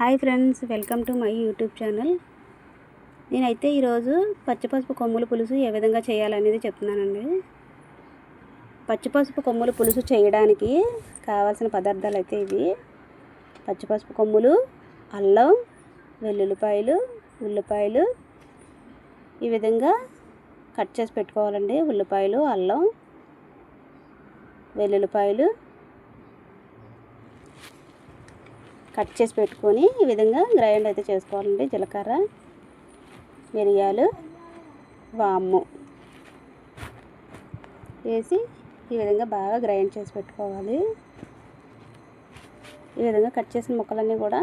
Hi friends welcome to my YouTube channel. నేనైతే ఈరోజు పచ్చిపసుపు కొమ్ముల పులుసు ఏ విధంగా చేయాలనేది చెప్తున్నానండి. పచ్చిపసుపు కొమ్ముల పులుసు చేయడానికి కావాల్సిన పదార్థాలు అయితే ఇవి. పచ్చిపసుపు కొమ్ములు అల్లం వెల్లుల్లిపాయలు ఉల్లిపాయలు. ఈ విధంగా కట్ చేసి పెట్టుకోవాలండి. ఉల్లిపాయలు అల్లం వెల్లుల్లిపాయలు కట్ చేసి పెట్టుకొని ఈ విధంగా గ్రైండ్ అయితే చేసుకోవాలండి జీలకర్ర మిరియాలు వాము. వేసి ఈ విధంగా బాగా గ్రైండ్ చేసి పెట్టుకోవాలి. ఈ విధంగా కట్ చేసిన ముక్కలన్నీ కూడా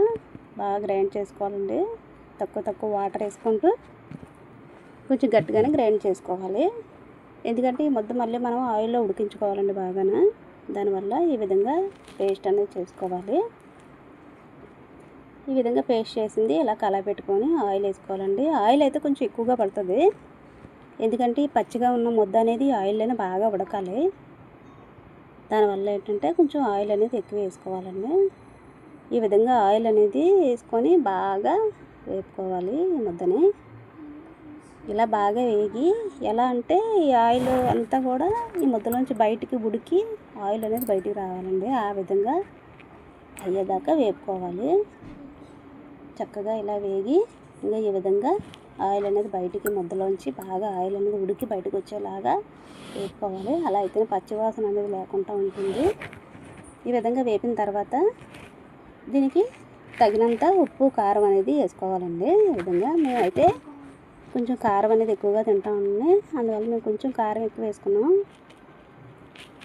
బాగా గ్రైండ్ చేసుకోవాలండి. తక్కువ తక్కువ వాటర్ వేసుకుంటూ కొంచెం గట్టిగానే గ్రైండ్ చేసుకోవాలి. ఎందుకంటే ఈ ముద్ద మళ్ళీ మనం ఆయిల్లో ఉడికించుకోవాలండి బాగాన. దానివల్ల ఈ విధంగా పేస్ట్ అనేది చేసుకోవాలి. ఈ విధంగా పేస్ట్ చేసింది. ఇలా కలా పెట్టుకొని ఆయిల్ వేసుకోవాలండి. ఆయిల్ అయితే కొంచెం ఎక్కువగా పడుతుంది. ఎందుకంటే పచ్చిగా ఉన్న ముద్ద అనేది ఆయిల్లోనే బాగా ఉడకాలి. దానివల్ల ఏంటంటే కొంచెం ఆయిల్ అనేది ఎక్కువ వేసుకోవాలండి. ఈ విధంగా ఆయిల్ అనేది వేసుకొని బాగా వేపుకోవాలి ఈ ముద్దని. ఇలా బాగా వేగి ఎలా అంటే ఈ ఆయిల్ అంతా కూడా ఈ ముద్దలోంచి బయటికి ఉడికి ఆయిల్ అనేది బయటికి రావాలండి. ఆ విధంగా అయ్యేదాకా వేపుకోవాలి. చక్కగా ఇలా వేగి ఇంకా ఈ విధంగా ఆయిల్ అనేది బయటికి ముద్దలోంచి బాగా ఆయిల్ అనేది ఉడికి బయటకు వచ్చేలాగా వేపుకోవాలి. అలా అయితేనే పచ్చివాసన అనేది లేకుండా ఉంటుంది. ఈ విధంగా వేపిన తర్వాత దీనికి తగినంత ఉప్పు కారం అనేది వేసుకోవాలండి. ఈ విధంగా మేమైతే కొంచెం కారం అనేది ఎక్కువగా తింటామండి అందువల్ల మేము కొంచెం కారం ఎక్కువ వేసుకున్నాం.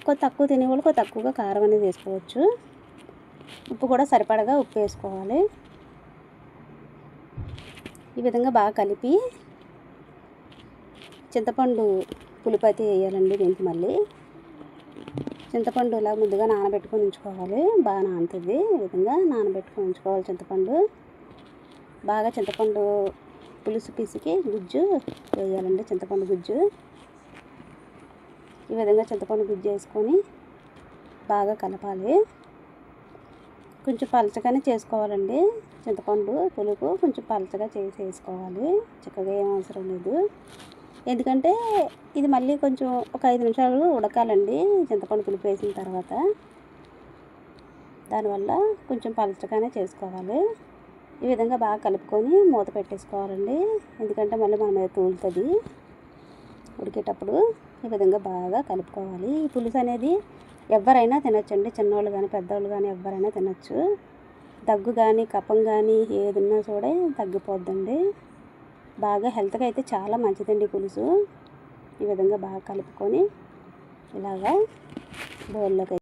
కొద్ది తక్కువ తినేవాళ్ళు కొద్ది తక్కువగా కారం అనేది వేసుకోవచ్చు. ఉప్పు కూడా సరిపడగా ఉప్పు వేసుకోవాలి. ఈ విధంగా బాగా కలిపి చింతపండు పులిపతి వేయాలండి దీనికి మళ్ళీ. చింతపండు ఇలా ముందుగా నానబెట్టుకొని ఉంచుకోవాలి. బాగా నానుతుంది. ఈ విధంగా నానబెట్టుకొని ఉంచుకోవాలి చింతపండు. బాగా చింతపండు పులుసు పీసుకి గుజ్జు వేయాలండి చింతపండు గుజ్జు. ఈ విధంగా చింతపండు గుజ్జు వేసుకొని బాగా కలపాలి. కొంచెం పలచగానే చేసుకోవాలండి. చింతపండు పులుపు కొంచెం పలచగా చేసి వేసుకోవాలి చక్కగా ఏం అవసరం లేదు. ఎందుకంటే ఇది మళ్ళీ కొంచెం ఒక ఐదు నిమిషాలు ఉడకాలండి. చింతపండు పులుపు వేసిన తర్వాత. దానివల్ల కొంచెం పలచగానే చేసుకోవాలి. ఈ విధంగా బాగా కలుపుకొని మూత పెట్టేసుకోవాలండి. ఎందుకంటే మళ్ళీ మన మీద తూలుతుంది. ఉడికేటప్పుడు ఈ విధంగా బాగా కలుపుకోవాలి. ఈ పులుసు అనేది ఎవరైనా తినచ్చండి. చిన్నవాళ్ళు కానీ పెద్దవాళ్ళు కానీ ఎవరైనా తినచ్చు. దగ్గు కానీ కఫం కానీ ఏదున్నా కూడా తగ్గిపోద్దండి. బాగా హెల్త్గా అయితే చాలా మంచిదండి పులుసు. ఈ విధంగా బాగా కలుపుకొని ఇలాగా బౌల్లోకి